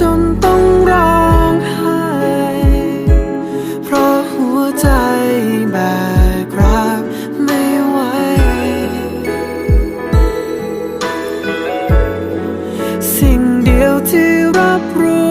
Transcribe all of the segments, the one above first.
จนต้องร้องไห้ เพราะหัวใจแบกรับไม่ไหว สิ่งเดียวที่รับรู้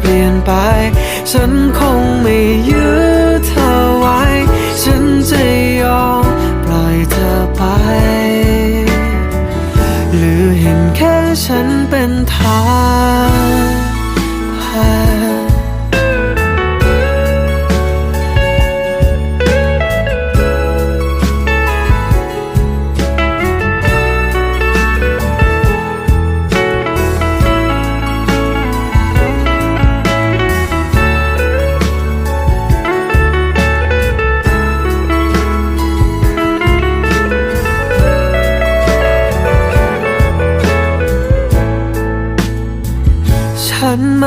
เปลี่ยนไป ฉันคง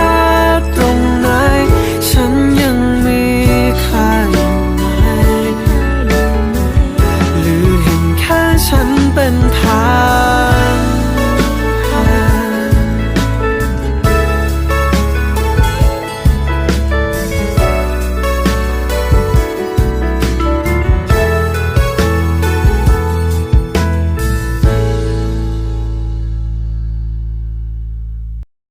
า